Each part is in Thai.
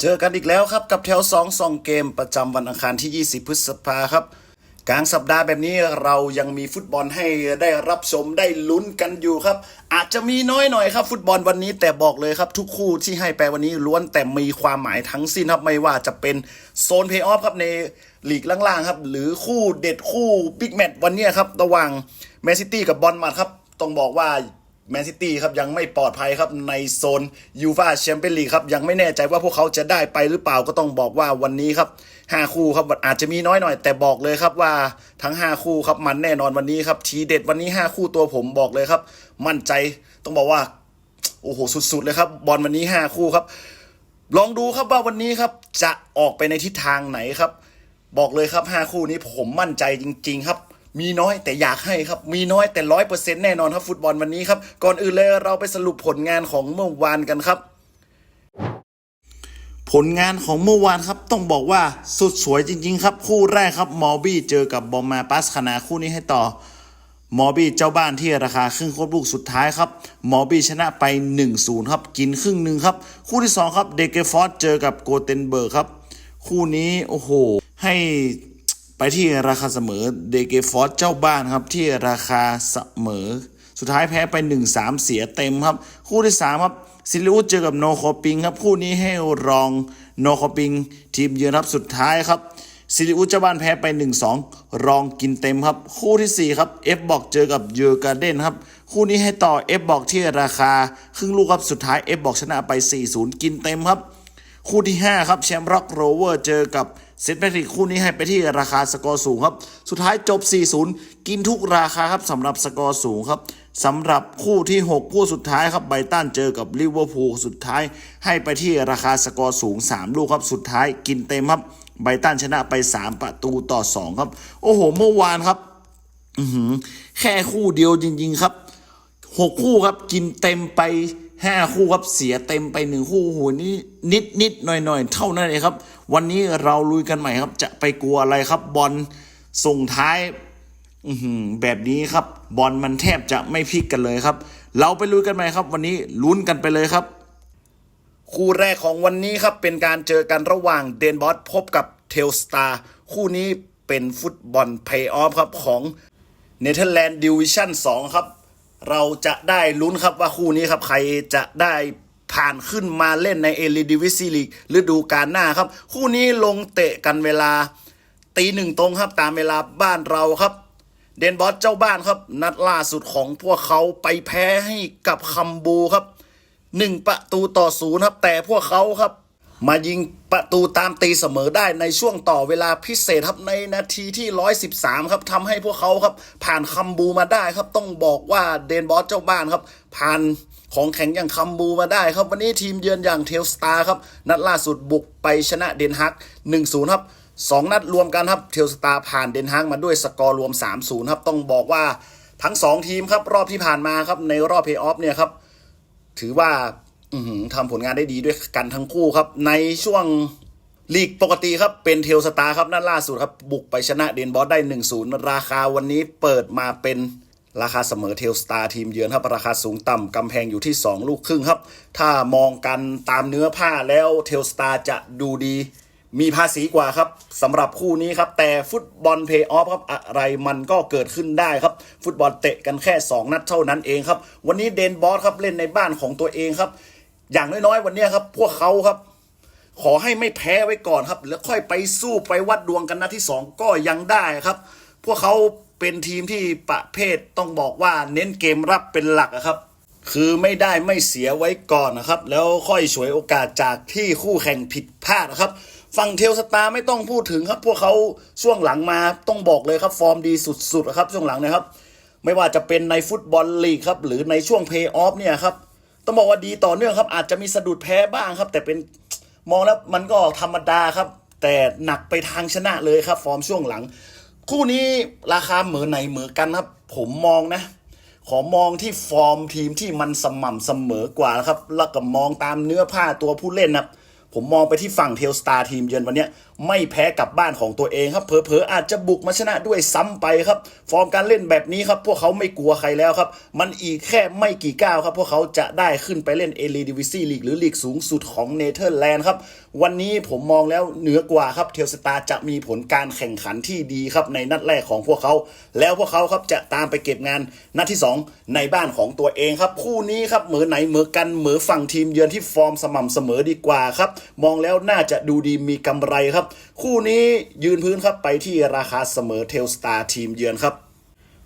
เจอกันอีกแล้วครับกับแถว2 2เกมประจำวันอังคารที่ 20 พฤษภาครับ กลางสัปดาห์แบบนี้เรายังมีฟุตบอลให้ได้รับชมได้ลุ้นกันอยู่ครับ อาจจะมีน้อยหน่อยครับ ฟุตบอลวันนี้แต่บอกเลยครับ ทุกคู่ที่ให้ไปวันนี้ล้วนแต่มีความหมายทั้งสิ้นครับไม่ว่าจะเป็นโซนเพย์ออฟครับในลีกล่างๆครับ หรือคู่เด็ดคู่บิ๊กแมตช์วันนี้ครับระหว่างแมนซิตี้กับบอลมัดครับต้องบอกว่า แมนซิตี้ครับยังไม่ปลอดภัยครับในโซนยูฟาแชมเปี้ยนลีกครับยังไม่แน่ใจว่าพวกเขาจะได้ไปหรือเปล่าก็ต้องบอกว่าวันนี้ครับห้าคู่ครับอาจจะมีน้อยหน่อย แต่บอกเลยครับว่าทั้ง 5 คู่ครับมันแน่นอนวันนี้ครับทีเด็ดวันนี้ 5 คู่ตัวผมบอกเลยครับ มั่นใจต้องบอกว่าโอ้โหสุดๆเลยครับบอลวันนี้ 5 คู่ครับ ลองดูครับว่าวันนี้ครับจะออกไปในทิศทางไหนครับ บอกเลยครับ 5 คู่นี้ผมมั่นใจจริง ๆ ครับ มีน้อยแต่อยากให้ครับ มีน้อยแต่ร้อยเปอร์เซ็นต์แน่นอนครับฟุตบอลวันนี้ครับ ก่อนอื่นเลยเราไปสรุปผลงานของเมื่อวานกันครับ ผลงานของเมื่อวานครับต้องบอกว่าสุดสวยจริง ๆ ครับ คู่แรกครับมอร์บี้เจอกับบอมมาปัสคณาคู่นี้ให้ต่อมอร์บี้เจ้าบ้านที่ราคาครึ่งโคตรลูกสุดท้ายครับมอร์บี้ชนะไป 1-0 ครับ กินครึ่งหนึ่งครับ คู่ที่ 2 ครับเดเกฟอร์เจอกับโกเทนเบิร์กครับ คู่นี้โอ้โห ให้ ไปที่ราคาเสมอเดเกฟอร์เจ้าบ้านครับที่ราคาเสมอ สุดท้ายแพ้ไป 1-3 เสียเต็มครับ คู่ที่ 3 ครับซิลิอุสเจอกับโนโคปิงครับคู่นี้ให้รองโนโคปิง ทีมเยือนครับสุดท้ายครับซิลิอุสเจ้าบ้านแพ้ไป 1-2 รองกินเต็มครับ คู่ทีสี่4 ครับเอฟบอกเจอกับเยอร์การ์เดนครับ คู่นี้ให้ต่อเอฟบอกที่ราคา ครึ่งลูกครับสุดท้ายเอฟบอกชนะไป 4-0 กินเต็มครับ คู่ที่ 5 ครับแชมป์ร็อกโรเวอร์เจอกับ เซนต์แพทริกคู่นี้ให้ไปที่ราคาสกอร์สูงครับ สุดท้ายจบ 4-0 กินทุกราคาครับสำหรับสกอร์สูงครับสำหรับคู่ที่ 6 คู่สุดท้ายครับไบตันเจอกับลิเวอร์พูลสุดท้าย ให้ไปที่ราคาสกอร์สูง 3 ลูกครับ สุดท้ายกินเต็มครับไบตันชนะไป 3 ประตูต่อ 2 ครับ โอ้โห เมื่อวานครับแค่คู่เดียวจริง ๆ ครับหกคู่ครับกินเต็มไปห้าคู่ครับเสียเต็มไปหนึ่งคู่โอ้โหนี่นิดนิดหน่อยหน่อยเท่านั้นเองครับ วันนี้เราลุยกันใหม่ครับ จะไปกลัวอะไรครับ บอลส่งท้ายแบบนี้ครับ บอลมันแทบจะไม่พลิกกันเลยครับ เราไปลุยกันใหม่ครับ วันนี้ลุ้นกันไปเลยครับ คู่แรกของวันนี้ครับเป็นการเจอกันระหว่างเดนบอสพบกับเทลสตาร์คู่นี้เป็นฟุตบอลเพย์ออฟครับของเนเธอร์แลนด์ดิวิชั่น2ครับ เราจะได้ลุ้นครับว่าคู่นี้ครับใครจะได้ ผ่านขึ้นมาเล่นในเอลิดิวิซีลีกฤดูกาลหน้าครับ คู่นี้ลงเตะกันเวลาตีหนึ่งตรงครับตามเวลาบ้านเราครับ เดนบอสเจ้าบ้านครับ นัดล่าสุดของพวกเขาไปแพ้ให้กับคัมบูครับหนึ่งประตูต่อศูนย์ครับ แต่พวกเขาครับ มายิงประตูตามตีเสมอได้ในช่วงต่อเวลาพิเศษครับในนาทีที่ 113 ครับทำให้พวกเขาครับ ผ่านคัมบูมาได้ครับ ต้องบอกว่าเดนบอสเจ้าบ้านครับ ผ่านของแข็งอย่างคัมบูมาได้ครับ วันนี้ทีมเยือนอย่างเทลสตาร์ครับ นัดล่าสุดบุกไปชนะเดนฮัก 1-0 ครับสองนัดรวมกันครับ เทลสตาร์ผ่านเดนฮักมาด้วยสกอร์รวม 3-0 ครับ ต้องบอกว่าทั้ง 2 ทีมครับรอบที่ผ่านมาครับในรอบเพย์ออฟเนี่ยครับถือว่า ทำผลงานได้ดีด้วยกันทั้งคู่ครับ ในช่วงลีกปกติครับเป็นเทลสตาร์ครับนัดล่าสุดครับ บุกไปชนะเดนบอสได้ 1-0 ราคาวันนี้เปิดมาเป็นราคาเสมอเทลสตาร์ทีมเยือนครับราคาสูงต่ำกำแพงอยู่ที่ 2 ลูกครึ่งครับ ถ้ามองกันตามเนื้อผ้าแล้วเทลสตาร์จะดูดี มีภาษีกว่าครับสำหรับคู่นี้ครับ แต่ฟุตบอลเพย์ออฟครับ อะไรมันก็เกิดขึ้นได้ครับ ฟุตบอลเตะกันแค่ 2 นัดเท่านั้นเองครับ วันนี้เดนบอสครับเล่นในบ้านของตัวเองครับ อย่างน้อยๆ วันนี้ครับ พวกเขาครับ ขอให้ไม่แพ้ไว้ก่อนครับ แล้วค่อยไปสู้ไปวัดดวงกันนัดที่ 2 ก็ยังได้ครับ พวกเขาเป็นทีมที่ประเภทต้องบอกว่าเน้นเกมรับเป็นหลักครับ คือไม่ได้ไม่เสียไว้ก่อนนะครับ แล้วค่อยฉวยโอกาสจากที่คู่แข่งผิดพลาดนะครับฝั่งเทลสตาร์ไม่ต้องพูดถึงครับ พวกเขาช่วงหลังมาต้องบอกเลยครับ ฟอร์มดีสุดๆครับช่วงหลังนะครับ ไม่ว่าจะเป็นในฟุตบอลลีกครับหรือในช่วงเพย์ออฟเนี่ยครับ ต้องบอกว่าดีต่อเนื่องครับ อาจจะมีสะดุดแพ้บ้างครับ แต่เป็นมองแล้วมันก็ธรรมดาครับ แต่หนักไปทางชนะเลยครับ ฟอร์มช่วงหลัง คู่นี้ราคาเหมือไหนเหมือกันครับ ผมมองนะ ขอมองที่ฟอร์มทีมที่มันสม่ำเสมอกว่าครับ แล้วก็มองตามเนื้อผ้าตัวผู้เล่นนะครับผมมองไปที่ฝั่งเทลสตาร์ทีมเยือนวันนี้ ไม่แพ้กับบ้านของตัวเองครับ เผลอๆอาจจะบุกมาชนะด้วยซ้ำไปครับ ฟอร์มการเล่นแบบนี้ครับ พวกเขาไม่กลัวใครแล้วครับ มันอีกแค่ไม่กี่ก้าวครับ พวกเขาจะได้ขึ้นไปเล่นเอลีดิวิซีลีกหรือลีกสูงสุดของเนเธอร์แลนด์ครับ วันนี้ผมมองแล้วเหนือกว่าครับเทลสตาจะมีผลการแข่งขันที่ดีครับในนัดแรกของพวกเขา แล้วพวกเขาครับจะตามไปเก็บงานนัดที่ 2 ในบ้านของตัวเองครับคู่นี้ครับเหมือไหนเหมือกันเหมือฝั่งทีมเยือนที่ฟอร์มสม่ำเสมอดีกว่าครับมองแล้วน่าจะดูดีมีกำไรครับคู่นี้ยืนพื้นครับไปที่ราคาเสมอเทลสตาร์ทีมเยือนครับ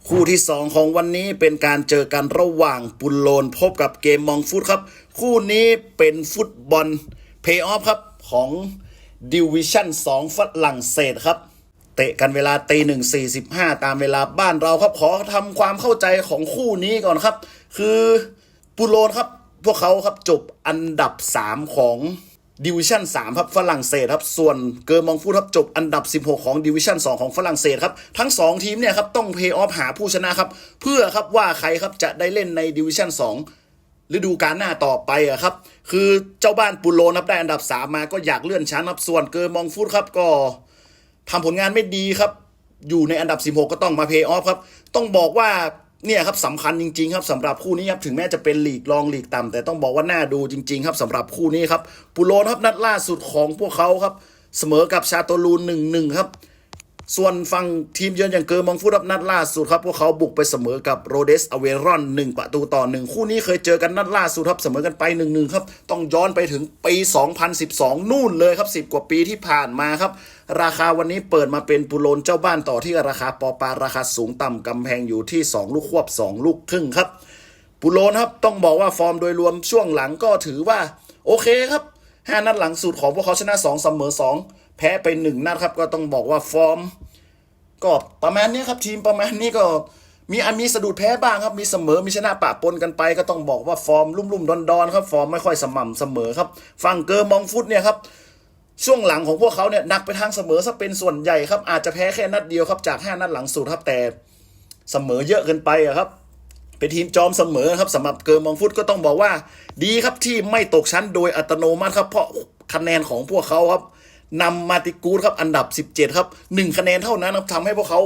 คู่ที่ 2 ของวันนี้เป็นการเจอกันระหว่างปุลโลนพบกับเกมมองฟุตครับ คู่นี้เป็นฟุตบอลเพย์ออฟครับของดิวิชั่น2ฝรั่งเศสครับเตะกันเวลาตีหนึ่งสี่สิบห้าตามเวลาบ้านเราครับขอทำความเข้าใจของคู่นี้ก่อนครับ คือปุลโลนครับ พวกเขาครับจบอันดับ3ของ ดิวิชั่น3ครับฝรั่งเศสครับ ส่วนเกอร์มองฟูครับจบอันดับ 16 ของดิวิชั่น2 ของฝรั่งเศสครับ ทั้ง 2 ทีมเนี่ยครับต้องเพย์ออฟหาผู้ชนะครับ เพื่อครับว่าใครครับจะได้เล่นในดิวิชั่น2ฤดูกาลหน้าต่อไปอะครับ คือเจ้าบ้านปุโรนับได้อันดับ 3 มาก็อยากเลื่อนชั้นครับส่วนเกอร์มองฟูครับก็ทำผลงานไม่ดีครับ อยู่ในอันดับ 16 ก็ต้องมาเพย์ออฟครับ ต้องบอกว่า เนี่ยครับสำคัญจริงๆครับสำหรับคู่นี้ครับถึงแม้จะเป็นลีกรองลีกต่ำแต่ต้องบอกว่าน่าดูจริง ๆ ครับสำหรับคู่นี้ครับปุโรนครับนัดล่าสุดของพวกเขาครับ เสมอกับชาโตลูนหนึ่งหนึ่งครับ ส่วนฝั่งทีมเยือนอย่างเกอร์มองฟูดับนัดล่าสุดครับพวกเขาบุกไปเสมอกับโรเดสอเวรอนหนึ่งประตูต่อหนึ่งคู่นี้เคยเจอกันนัดล่าสุดครับเสมอกันไปหนึ่งหนึ่งครับต้องย้อนไปถึงปี 2012 นู่นเลยครับ10 กว่าปีที่ผ่านมาครับ ราคาวันนี้เปิดมาเป็นปุโรนเจ้าบ้านต่อที่ราคาปอปาราคาสูงต่ำกำแพงอยู่ที่ 2 ลูกควบ 2 ลูกครึ่งครับปุโรนครับต้องบอกว่าฟอร์มโดยรวมช่วงหลังก็ถือว่า โอเคครับห้านัดหลังสุดของพวกเขาชนะ 2 เสมอ 2 แพ้ไปหนึ่งนัดครับก็ต้องบอกว่าฟอร์ม ก็ประมาณนี้ครับทีมประมาณนี้ก็มีอันมีสะดุดแพ้บ้างครับ มีเสมอ มีชนะปะปนกันไป ก็ต้องบอกว่าฟอร์มลุ่มๆดอนๆครับ ฟอร์มไม่ค่อยสม่ำเสมอครับ ฝั่งเกอร์มองฟุตเนี่ยครับ ช่วงหลังของพวกเขาเนี่ยหนักไปทางเสมอซะเป็นส่วนใหญ่ครับ อาจจะแพ้แค่นัดเดียวครับจากห้านัดหลังสุดครับแต่เสมอเยอะเกินไปอะครับเป็นทีมจอมเสมอครับสำหรับเกอร์มองฟุตก็ต้องบอกว่า ดีครับที่ไม่ตกชั้นโดยอัตโนมัติครับ เพราะคะแนนของพวกเขาครับนำมาติกูดครับอันดับ 17 ครับ 1 คะแนนเท่านั้นครับทำให้พวกเขา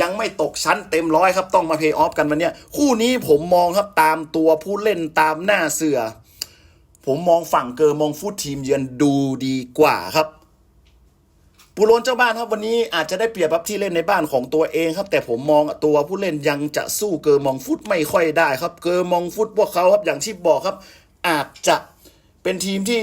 ยังไม่ตกชั้นเต็มร้อยครับ ต้องมาเพย์ออฟกันวันนี้คู่นี้ผมมองครับตามตัวผู้เล่นตามหน้าเสือ ผมมองฝั่งเกอร์มองฟุตทีมเยือนดูดีกว่าครับปูโรนเจ้าบ้านครับวันนี้อาจจะได้เปรียบครับที่เล่นในบ้านของตัวเองครับ แต่ผมมองตัวผู้เล่นยังจะสู้เกอร์มองฟุตไม่ค่อยได้ครับ เกอร์มองฟุตพวกเขาครับอย่างที่บอกครับ อาจจะ เป็นทีมที่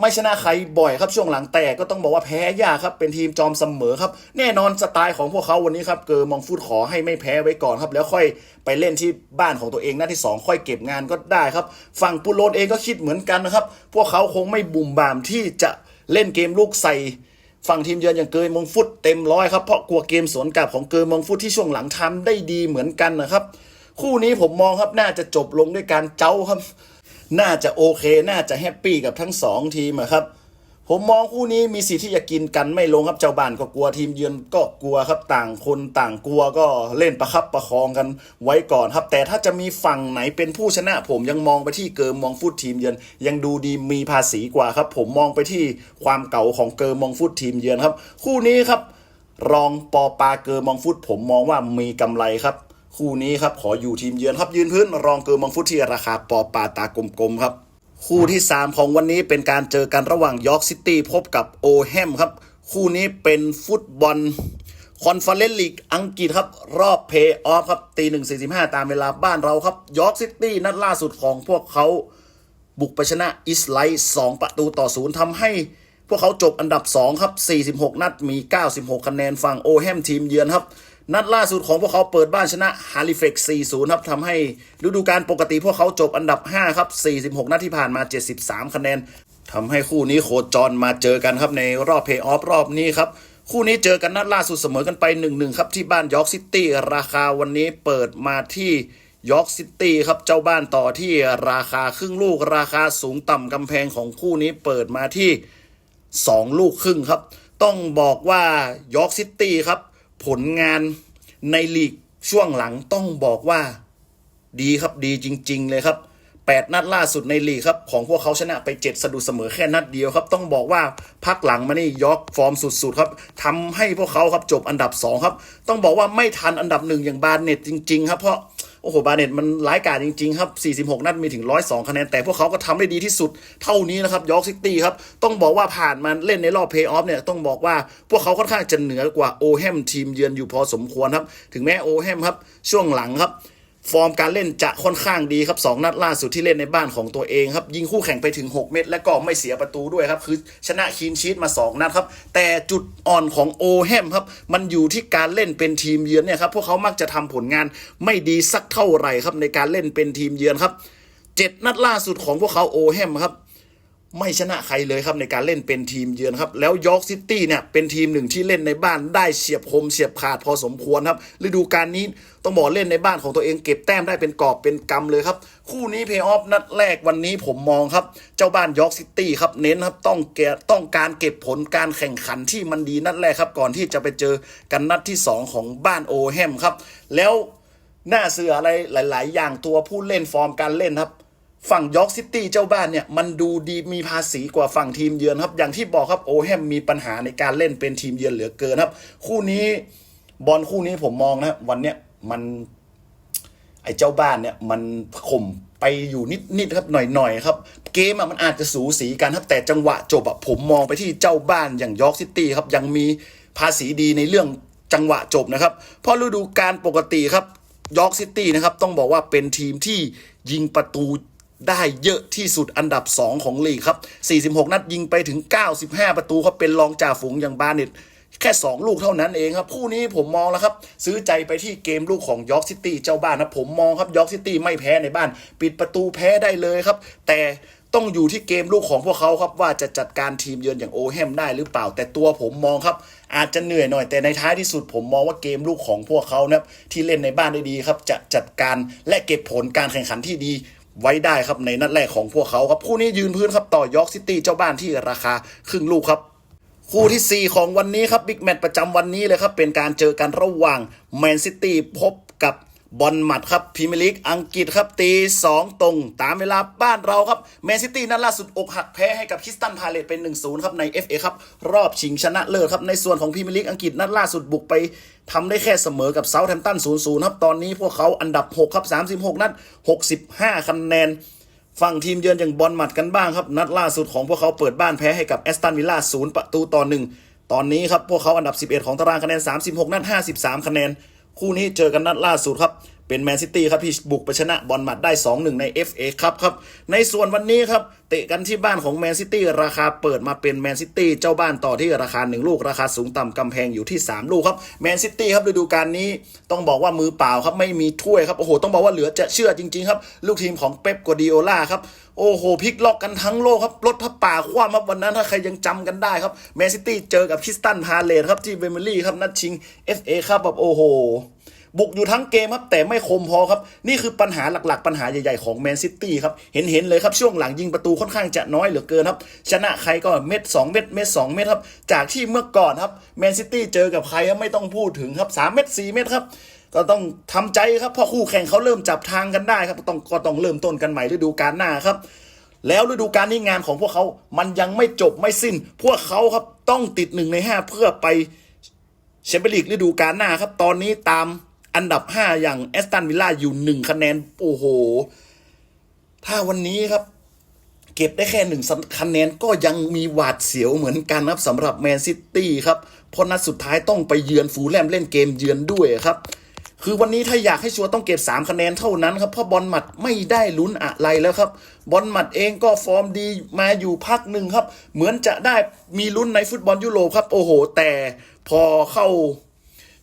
ไม่ชนะใครบ่อยครับช่วงหลังแต่ก็ต้องบอกว่าแพ้ยากครับ เป็นทีมจอมเสมอครับ แน่นอนสไตล์ของพวกเขาวันนี้ครับเกอร์มองฟุตขอให้ไม่แพ้ไว้ก่อนครับ แล้วค่อยไปเล่นที่บ้านของตัวเองนัดที่สองค่อยเก็บงานก็ได้ครับ ฝั่งปูโรนเองก็คิดเหมือนกันนะครับ พวกเขาคงไม่บุ่มบามที่จะเล่นเกมลูกใส่ฝั่งทีมเยือนอย่างเกยมงฟุตเต็มร้อยครับเพราะกลัวเกมสวนกลับของเกยมงฟุตที่ช่วงหลังทำได้ดีเหมือนกันนะครับ คู่นี้ผมมองครับน่าจะจบลงด้วยการเจ้าครับ น่าจะโอเค น่าจะแฮปปี้กับทั้งสองทีมอะครับ ผมมองคู่นี้มีสิทธิ์ที่จะกินกันไม่ลงครับเจ้าบ้านก็กลัวทีมเยือนก็กลัวครับต่างคนต่างกลัวก็เล่นประคับประคองกันไว้ก่อนครับ แต่ถ้าจะมีฝั่งไหนเป็นผู้ชนะ ผมยังมองไปที่เกิร์มมองฟุตทีมเยือน ยังดูดีมีภาษีกว่าครับ ผมมองไปที่ความเก่าของเกิร์มมองฟุตทีมเยือนครับ คู่นี้ครับ รองปอปาเกอร์มองฟุตผมมองว่ามีกำไรครับ คู่นี้ครับขออยู่ทีมเยือนครับยืนพื้นรองเกอร์มองฟุตที่ราคาปอปาตากลมๆครับ คู่ที่ 3 ของวันนี้เป็นการเจอกันระหว่างยอร์กซิตี้พบกับโอแฮมครับ คู่นี้เป็นฟุตบอลคอนเฟอเรนซ์ลีกอังกฤษครับ รอบเพย์ออฟครับตีหนึ่งสี่สิบห้าตามเวลาบ้านเราครับยอร์กซิตี้นัดล่าสุดของพวกเขาบุกไปชนะอิสไลท์2ประตูต่อศูนย์ทำให้พวกเขาจบอันดับ 2 ครับ 46 นัดมี 96 คะแนนฝั่งโอแฮมทีมเยือนครับ นัดล่าสุดของพวกเขาเปิดบ้านชนะฮาริเฟก4-0 ครับทำให้ฤดูกาลปกติพวกเขาจบอันดับ 5 ครับ 46 นัดที่ผ่านมา 73 คะแนนทำให้คู่นี้โคจรมาเจอกันครับในรอบเพย์ออฟรอบนี้ครับ คู่นี้เจอกันนัดล่าสุดเสมอกันไป 1-1 ครับที่บ้านยอร์กซิตี้ราคาวันนี้เปิดมาที่ยอร์กซิตี้ครับเจ้าบ้านต่อที่ราคาครึ่งลูกราคาสูงต่ำกำแพงของคู่นี้เปิดมาที่ 2 ลูกครึ่งครับ ต้องบอกว่ายอร์กซิตี้ครับ ผลงานในลีกช่วงหลังต้องบอกว่าดีครับดีจริง ๆ เลยครับ 8 นัดล่าสุดในลีกครับ ของพวกเขาชนะไป 7 สะดุดเสมอแค่นัดเดียวครับ ต้องบอกว่าพักหลังมานี่ยอกฟอร์มสุดๆครับทำให้พวกเขาครับจบอันดับ 2 ครับ ต้องบอกว่าไม่ทันอันดับหนึ่งอย่างบาเน็ตจริง ๆ ครับเพราะ อ้โหบาเน็ตมันร้ายกาจจริงๆครับ 46 นัดมีถึง 102 คะแนน แต่พวกเขาก็ทำได้ดีที่สุดเท่านี้นะครับยอร์กซิตี้ครับ ต้องบอกว่าผ่านมาเล่นในรอบเพย์ออฟเนี่ย ต้องบอกว่าพวกเขาค่อนข้างจะเหนือกว่าโอแฮมทีมเยือนอยู่พอสมควรครับ ถึงแม้โอแฮมครับ ช่วงหลังครับ ฟอร์มการเล่นจะค่อนข้างดีครับ 2 นัดล่าสุดที่เล่นในบ้านของตัวเองครับ ยิงคู่แข่งไปถึง 6 เม็ดและก็ไม่เสียประตูด้วยครับ คือชนะคีนชีตมา 2 นัดครับ แต่จุดอ่อนของโอแฮมครับ มันอยู่ที่การเล่นเป็นทีมเยือนเนี่ยครับ พวกเขามักจะทำผลงานไม่ดีสักเท่าไหร่ครับในการเล่นเป็นทีมเยือนครับเจ็ดนัดล่าสุดของพวกเขาโอแฮมครับ ไม่ชนะใครเลยครับในการเล่นเป็นทีมเยือนครับ แล้วยอร์กซิตี้เนี่ยเป็นทีมหนึ่งที่เล่นในบ้านได้เฉียบคมเฉียบขาดพอสมควรครับฤดูกาลนี้ต้องบอกเล่นในบ้านของตัวเองเก็บแต้มได้เป็นกอบเป็นกำเลยครับ คู่นี้เพย์ออฟนัดแรกวันนี้ผมมองครับ เจ้าบ้านยอร์กซิตี้ครับเน้นครับต้องแกต้องการเก็บผลการแข่งขันที่มันดีนัดแรกครับ ก่อนที่จะไปเจอกันนัดที่สองของบ้านโอแฮมครับ แล้วหน่าเสืออะไรหลาย ๆ อย่างตัวผู้เล่นฟอร์มการเล่นครับ ฝั่งยอร์กซิตี้เจ้าบ้านเนี่ยมันดูดีมีภาษีกว่าฝั่งทีมเยือนครับ อย่างที่บอกครับโอแฮมมีปัญหาในการเล่นเป็นทีมเยือนเหลือเกินครับ คู่นี้บอลคู่นี้ผมมองนะวันเนี้ยมันไอ้เจ้าบ้านเนี่ยมันข่มไปอยู่นิดนิดๆครับหน่อยหน่อยๆครับ เกมอะมันอาจจะสูสีกันครับแต่จังหวะจบอะผมมองไปที่เจ้าบ้านอย่างยอร์กซิตี้ครับยังมีภาษีดีในเรื่องจังหวะจบนะครับเพราะฤดูกาลปกติครับยอร์กซิตี้นะครับต้องบอกว่าเป็นทีมที่ยิงประตู ได้เยอะที่สุดอันดับ 2 ของลีกครับ 46 นัดยิงไปถึง 95 ประตูครับเป็นรองจ่าฝูงอย่างบาเน็ตแค่ 2 ลูกเท่านั้นเองครับ คู่นี้ผมมองแล้วครับ ซื้อใจไปที่เกมลูกของยอร์กซิตี้เจ้าบ้านนะผมมองครับยอร์กซิตี้ไม่แพ้ในบ้าน ปิดประตูแพ้ได้เลยครับ แต่ต้องอยู่ที่เกมลูกของพวกเขาครับ ว่าจะจัดการทีมเยือนอย่างโอแฮมได้หรือเปล่า แต่ตัวผมมองครับ อาจจะเหนื่อยหน่อย แต่ในท้ายที่สุดผมมองว่าเกมลูกของพวกเขานะครับที่เล่นในบ้านได้ดีครับ จะจัดการและเก็บผลการแข่งขันที่ดี ไว้ได้ครับในนัดแรกของพวกเขาครับคู่นี้ยืนพื้นครับต่อยอร์กซิตี้เจ้าบ้านที่ราคาครึ่งลูกครับคู่ที่ 4 ของวันนี้ครับบิ๊กแมตช์ประจำวันนี้เลยครับ เป็นการเจอกันระหว่างแมนซิตี้พบกับ บอลหมัดครับพรีเมียร์ลีกอังกฤษครับตี2ตรง ตามเวลาบ้านเราครับแมนซิตี้นัดล่าสุดอกหักแพ้ให้กับคิสตันพาเลตเป็น1-0ครับใน FA ครับรอบชิงชนะเลิศครับในส่วนของพรีเมียร์ลีกอังกฤษนัดล่าสุดบุกไปทำได้แค่เสมอกับเซาท์แฮมป์ตัน0-0ครับตอนนี้พวกเขาอันดับ 6 ครับ 36 นัด 65 คะแนน ฝั่งทีมเยือนอย่างบอลหมัดกันบ้างครับ นัดล่าสุดของพวกเขาเปิดบ้านแพ้ให้กับแอสตันวิลล่าศูนย์ประตูต่อหนึ่งตอนนี้ครับพวกเขาอันดับ 11 ของตารางคะแนน 36 นัด 53 คะแนน คู่นี้เจอกันนัดล่าสุดครับ เป็นแมนซิตี้ครับที่บุกไปชนะบอลหมัดได้ 2-1 ใน FA ครับครับ ในส่วนวันนี้ครับ เตะกันที่บ้านของแมนซิตี้ราคาเปิดมาเป็นแมนซิตี้เจ้าบ้านต่อที่ราคา 1 ลูก ราคาสูงต่ำกำแพงอยู่ที่ 3 ลูกครับแมนซิตี้ครับฤดูกาลนี้ต้องบอกว่ามือเปล่าครับไม่มีถ้วยครับโอ้โหต้องบอกว่าเหลือจะเชื่อจริงๆครับ ลูกทีมของเป๊ปกัวดิโอล่าครับโอ้โหพลิกล็อกกันทั้งโลกครับรถพระป่าคว่ำครับวันนั้นถ้าใครยังจำกันได้ครับแมนซิตี้เจอกับคิสตันพาเลตครับที่เวมเบลีย์ครับนัดชิง FA ครับแบบโอ้โห บุกอยู่ทั้งเกมครับแต่ไม่คมพอครับ นี่คือปัญหาหลักๆ ปัญหาใหญ่ๆของแมนซิตี้ครับ เห็นๆเลยครับ ช่วงหลังยิงประตูค่อนข้างจะน้อยเหลือเกินครับ ชนะใครก็เม็ด 2 เม็ดเม็ด2เม็ดครับ จากที่เมื่อก่อนครับแมนซิตี้เจอกับใครไม่ต้องพูดถึงครับ3เม็ด4เม็ดครับก็ต้องทำใจครับเพราะคู่แข่งเขาเริ่มจับทางกันได้ครับต้องก็ต้องเริ่มต้นกันใหม่ฤดูกาลหน้าครับแล้วฤดูกาลนี้งานของพวกเขา มันยังไม่จบไม่สิ้น พวกเขาครับต้องติดหนึ่งในห้าเพื่อไปแชมเปี้ยนลีกฤดูกาลหน้าครับ ตอนนี้ตาม อันดับ 5 อย่างแอสตันวิลล่าอยู่ 1 คะแนน โอ้โห ถ้าวันนี้ครับ เก็บได้แค่หนึ่งคะแนนก็ยังมีหวาดเสียวเหมือนกันครับสำหรับแมนซิตี้ครับเพราะนัดสุดท้ายต้องไปเยือนฟูลแลมเล่นเกมเยือนด้วยครับคือวันนี้ถ้าอยากให้ชัวร์ต้องเก็บ 3 คะแนนเท่านั้นครับ เพราะบอลหมัดไม่ได้ลุ้นอะไรแล้วครับ บอลหมัดเองก็ฟอร์มดีมาอยู่พักหนึ่งครับ เหมือนจะได้มีลุ้นในฟุตบอลยุโรปครับ โอ้โห แต่พอเข้า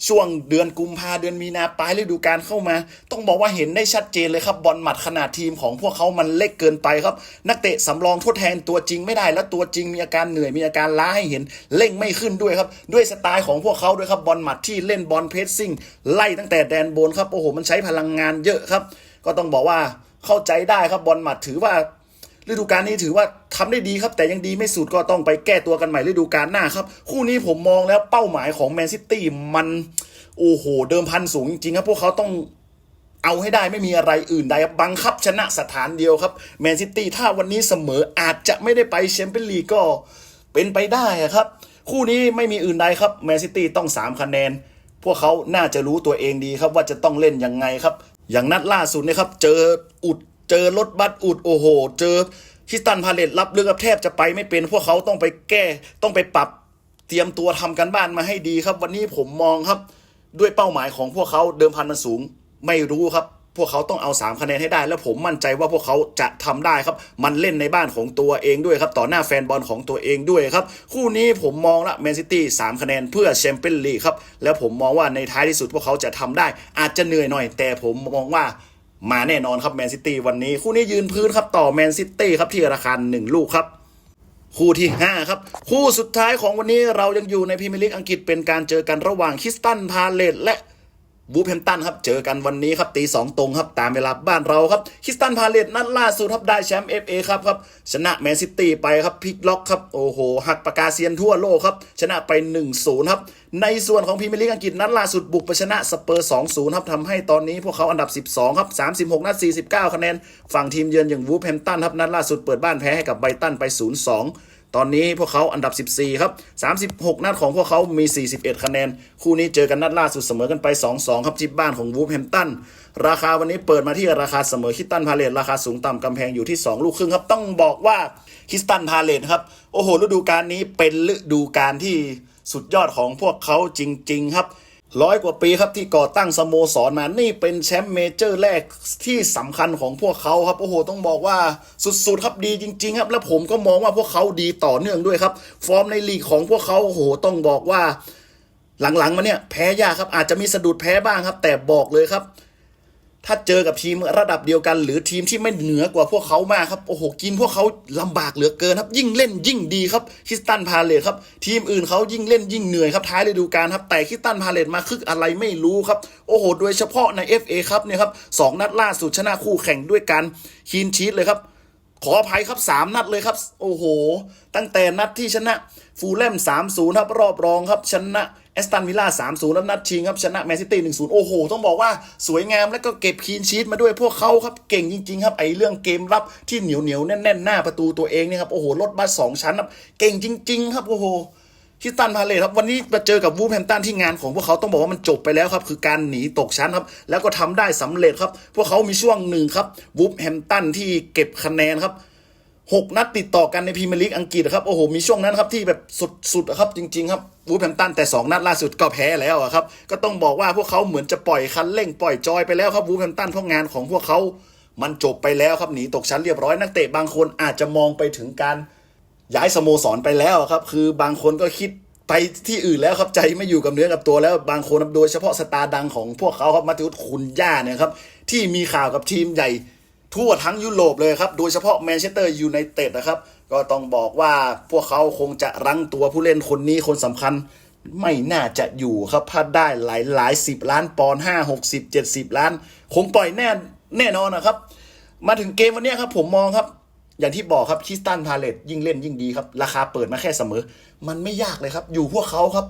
ช่วงเดือนกุมภาเดือนมีนาปลายฤดูกาลเข้ามา ต้องบอกว่าเห็นได้ชัดเจนเลยครับบอลหมัดขนาดทีมของพวกเขามันเล็กเกินไปครับ นักเตะสำรองทดแทนตัวจริงไม่ได้แล้วตัวจริงมีอาการเหนื่อยมีอาการล้าให้เห็นเร่งไม่ขึ้นด้วยครับ ด้วยสไตล์ของพวกเขาด้วยครับบอลหมัดที่เล่นบอลเพรสซิ่งไล่ตั้งแต่แดนบนครับโอ้โหมันใช้พลังงานเยอะครับ ก็ต้องบอกว่าเข้าใจได้ครับบอลหมัดถือว่า ฤดูกาลนี้ถือว่าทำได้ดีครับ แต่ยังดีไม่สุดก็ต้องไปแก้ตัวกันใหม่ฤดูกาลหน้าครับ คู่นี้ผมมองแล้วเป้าหมายของแมนซิตี้มันโอ้โห เดิมพันสูงจริงๆครับ พวกเขาต้องเอาให้ได้ไม่มีอะไรอื่นใดบังคับชนะสถานเดียวครับแมนซิตี้ถ้าวันนี้เสมออาจจะไม่ได้ไปแชมเปี้ยนลีกก็เป็นไปได้ครับ คู่นี้ไม่มีอื่นใดครับแมนซิตี้ต้อง 3 คะแนน พวกเขาน่าจะรู้ตัวเองดีครับว่าจะต้องเล่นยังไงครับ อย่างนัดล่าสุดนี่ยครับ เจออุด เจอรถบัสอุดโอ้โห เจอคิสตันพาเลตรับเรื่องกับแทบจะไปไม่เป็นพวกเขาต้องไปแก้ต้องไปปรับเตรียมตัวทำกันบ้านมาให้ดีครับ วันนี้ผมมองครับ ด้วยเป้าหมายของพวกเขาเดิมพันมันสูง ไม่รู้ครับ พวกเขาต้องเอา3คะแนนให้ได้ แล้วผมมั่นใจว่าพวกเขาจะทำได้ครับ มันเล่นในบ้านของตัวเองด้วยครับ ต่อหน้าแฟนบอลของตัวเองด้วยครับ คู่นี้ผมมองละแมนซิตี้สามคะแนนเพื่อแชมเปี้ยนลีกครับแล้วผมมองว่าในท้ายที่สุดพวกเขาจะทำได้ อาจจะเหนื่อยหน่อย แต่ผมมองว่า มาแน่นอนครับแมนซิตี้วันนี้ คู่นี้ยืนพื้นครับต่อแมนซิตี้ครับที่ราคาหนึ่งลูกครับ คู่ที่ 5 ครับ คู่สุดท้ายของวันนี้เรายังอยู่ในพรีเมียร์ลีกอังกฤษเป็นการเจอกันระหว่างคริสตันพาเลตและ บูฟแฮมตันครับ เจอกันวันนี้ครับตีสองตรงครับ ตามเวลาบ้านเราครับคริสตันพาเลตนัดล่าสุดครับได้แชมป์เอฟเอครับครับ ชนะแมนซิตี้ไปครับพลิกล็อกครับ โอ้โห หักปากกาเซียนทั่วโลกครับ ชนะไป 1-0 ครับ ในส่วนของพรีเมียร์ลีกอังกฤษนัดล่าสุดบุกไปชนะสเปอร์2-0 ครับทำให้ตอนนี้พวกเขาอันดับ 12 ครับ 36 นัด 49 คะแนน ฝั่งทีมเยือนอย่างวูฟแฮมตันครับนัดล่าสุดเปิดบ้านแพ้ให้กับไบตันไป 0-2 ตอนนี้พวกเขาอันดับ 14 ครับ 36 นัดของพวกเขามี 41 คะแนน คู่นี้เจอกันนัดล่าสุดเสมอกันไป 2-2 ครับที่บ้านของวูฟแฮมตัน ราคาวันนี้เปิดมาที่ราคาเสมอคิสตันพาเลตราคาสูงต่ำกำแพงอยู่ที่ 2 ลูกครึ่งครับ ต้องบอกว่าคิสตันพาเลตครับ โอ้โหฤดูกาลนี้เป็นฤดูกาลที่สุดยอดของพวกเขาจริง ๆ ครับ ร้อยกว่าปีครับที่ก่อตั้งสโมสรมา นี่เป็นแชมป์เมเจอร์แรกที่สำคัญของพวกเขาครับ โอ้โห ต้องบอกว่าสุดๆครับดีจริง ๆ ครับ และผมก็มองว่าพวกเขาดีต่อเนื่องด้วยครับ ฟอร์มในลีกของพวกเขาโอ้โห ต้องบอกว่า หลังๆมาเนี่ยแพ้ยากครับอาจจะมีสะดุดแพ้บ้างครับ แต่บอกเลยครับ ถ้าเจอกับทีมระดับเดียวกัน หรือทีมที่ไม่เหนือกว่าพวกเขามากครับโอ้โหกินพวกเขาลำบากเหลือเกินครับ ยิ่งเล่นยิ่งดีครับคิสตันพาเลตครับทีมอื่นเขายิ่งเล่นยิ่งเหนื่อยครับท้ายฤดูกาลครับแต่คิสตันพาเลตมาคึกอะไรไม่รู้ครับโอ้โหโดยเฉพาะใน FA ครับเนี่ยครับสองนัดล่าสุดชนะคู่แข่งด้วยกันคีนชีตเลยครับขออภัยครับ 3 นัดเลยครับ โอ้โห ตั้งแต่นัดที่ชนะฟูลแลม3-0 ครับ รอบรองครับ ชนะ แอสตันวิลล่า3-0แล้วนัดชิงครับชนะแมนซิตี้1-0โอ้โห ต้องบอกว่าสวยงามแล้วก็เก็บคีนชีตมาด้วยพวกเขาครับเก่งจริงๆครับไอเรื่องเกมรับที่เหนียวเหนียวแน่นๆ หน้าประตูตัวเองเนี่ยครับโอ้โหรถบัสสองชั้นครับเก่งจริง ๆ ครับโอ้โหคิสตันพาเลตครับวันนี้มาเจอกับวูฟแฮมตันที่งานของพวกเขาต้องบอกว่ามันจบไปแล้วครับ คือการหนีตกชั้นครับ แล้วก็ทำได้สำเร็จครับ พวกเขามีช่วงหนึ่งครับวูฟแฮมตันที่เก็บคะแนนครับ หกนัดติดต่อกันในพรีเมียร์ลีกอังกฤษครับโอ้โหมีช่วงนั้นครับที่แบบสุดๆครับจริง ๆ ครับวูฟแฮมป์ตันแต่ 2 นัดล่าสุดก็แพ้แล้วครับก็ต้องบอกว่าพวกเขาเหมือนจะปล่อยคันเร่งปล่อยจอยไปแล้วครับวูฟแฮมป์ตันเพราะงานของพวกเขามันจบไปแล้วครับหนีตกชั้นเรียบร้อยนักเตะบางคนอาจจะมองไปถึงการย้ายสโมสรไปแล้วครับคือบางคนก็คิดไปที่อื่นแล้วครับใจไม่อยู่กับเนื้อกับตัวแล้วบางคนโดยเฉพาะสตาร์ดังของพวกเขาครับมาติอุสคุณย่าเนี่ยครับที่มีข่าวกับทีมใหญ่ ทั่วทั้งยุโรปเลยครับ โดยเฉพาะแมนเชสเตอร์ยูไนเต็ดนะครับ ก็ต้องบอกว่าพวกเขาคงจะรั้งตัวผู้เล่นคนนี้คนสำคัญ ไม่น่าจะอยู่ครับถ้าได้หลายหลายสิบล้านปอนด์ห้าหกสิบเจ็ดสิบล้าน คงปล่อยแน่แน่นอนนะครับ มาถึงเกมวันนี้ครับผมมองครับ อย่างที่บอกครับคิสตันพาเลตยิ่งเล่นยิ่งดีครับ ราคาเปิดมาแค่เสมอ มันไม่ยากเลยครับ อยู่พวกเขาครับ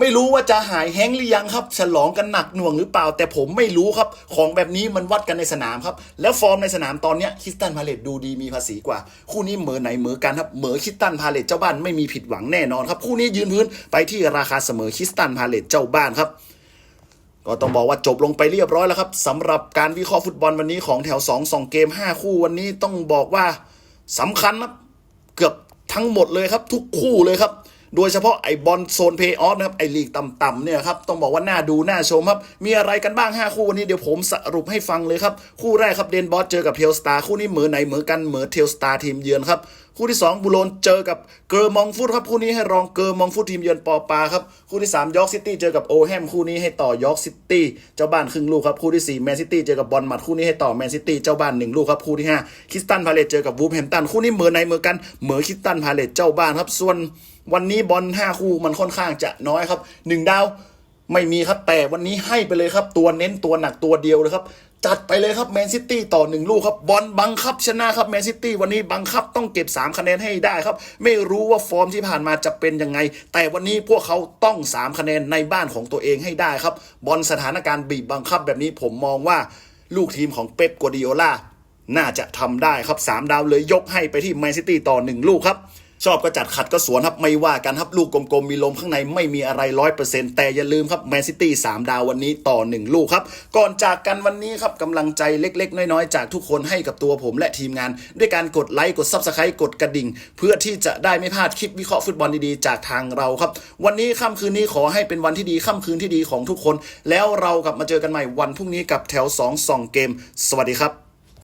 ไม่รู้ว่าจะหายแห้งหรือยังครับ ฉลองกันหนักหน่วงหรือเปล่า แต่ผมไม่รู้ครับ ของแบบนี้มันวัดกันในสนามครับ แล้วฟอร์มในสนามตอนนี้คิสตันพาเลตดูดีมีภาษีกว่า คู่นี้เหมือไหนเหมือกันครับเหมือคิสตันพาเลตเจ้าบ้านไม่มีผิดหวังแน่นอนครับ คู่นี้ยืนพื้นไปที่ราคาเสมอคิสตันพาเลตเจ้าบ้านครับก็ต้องบอกว่าจบลงไปเรียบร้อยแล้วครับสำหรับการวิเคราะห์ฟุตบอลวันนี้ของแถว2 2เกม 5 คู่วันนี้ต้องบอกว่าสำคัญครับเกือบทั้งหมดเลยครับ ทุกคู่เลยครับ โดยเฉพาะไอ้บอลโซนเพย์ออฟนะครับไอ้ลีกต่ำๆเนี่ยครับต้องบอกว่าน่าดูน่าชมครับ มีอะไรกันบ้าง 5 คู่วันนี้เดี๋ยวผมสรุปให้ฟังเลยครับ คู่แรกครับเดนบอสเจอกับเทลสตาร์คู่นี้เหมือไหนเหมือกันเหมือเทลสตาร์ทีมเยือนครับคู่ที่ 2 บุโรนเจอกับเกอร์มองฟุตครับคู่นี้ให้รองเกอร์มองฟุตทีมเยือนปอปาครับคู่ที่3ยอร์กซิตี้เจอกับโอแฮมคู่นี้ให้ต่อยอร์กซิตี้เจ้าบ้านครึ่งลูกครับคู่ที่4แมนซิตี้เจอกับบอลมัดคู่นี้ให้ต่อแมนซิตี้เจ้าบ้านหนึ่งลูกครับคู่ที่5คริสตันพาเลตเจอกับวูฟแฮมตันคู่นี้เหมือในเหมือกันเหมือคริสตันพาเลตเจ้าบ้านครับส่วน วันนี้บอล5คู่มันค่อนข้างจะน้อยครับหนึ่งดาวไม่มีครับแต่วันนี้ให้ไปเลยครับ ตัวเน้นตัวหนักตัวเดียวเลยครับ จัดไปเลยครับแมนซิตี้ต่อหนึ่งลูกครับบอลบังคับชนะครับแมนซิตี้วันนี้บังคับต้องเก็บ 3 คะแนนให้ได้ครับ ไม่รู้ว่าฟอร์มที่ผ่านมาจะเป็นยังไง แต่วันนี้พวกเขาต้อง 3 คะแนนในบ้านของตัวเองให้ได้ครับ บอลสถานการณ์บีบบังคับแบบนี้ผมมองว่าลูกทีมของเป๊ปกัวดิโอลาน่าจะทำได้ครับ 3 ดาวเลยยกให้ไปที่แมนซิตี้ต่อ 1 ลูกครับ ชอบก็จัดขัดก็สวนครับไม่ว่ากันครับลูกกลมๆ มีลมข้างในไม่มีอะไรร้อยเปอร์เซ็นต์แต่อย่าลืมครับแมนซิตี้สามดาววันนี้ต่อหนึ่งลูกครับ ก่อนจากกันวันนี้ครับกำลังใจเล็กๆ น้อยๆ จากทุกคนให้กับตัวผมและทีมงาน ด้วยการกดไลค์กดซับสไครต์กดกระดิ่ง เพื่อที่จะได้ไม่พลาดคลิปวิเคราะห์ฟุตบอลดีๆ จากทางเราครับ วันนี้ค่ำคืนนี้ขอให้เป็นวันที่ดีค่ำคืนที่ดีของทุกคน แล้วเรากลับมาเจอกันใหม่วันพรุ่งนี้กับแถว2 2เกม สวัสดีครับ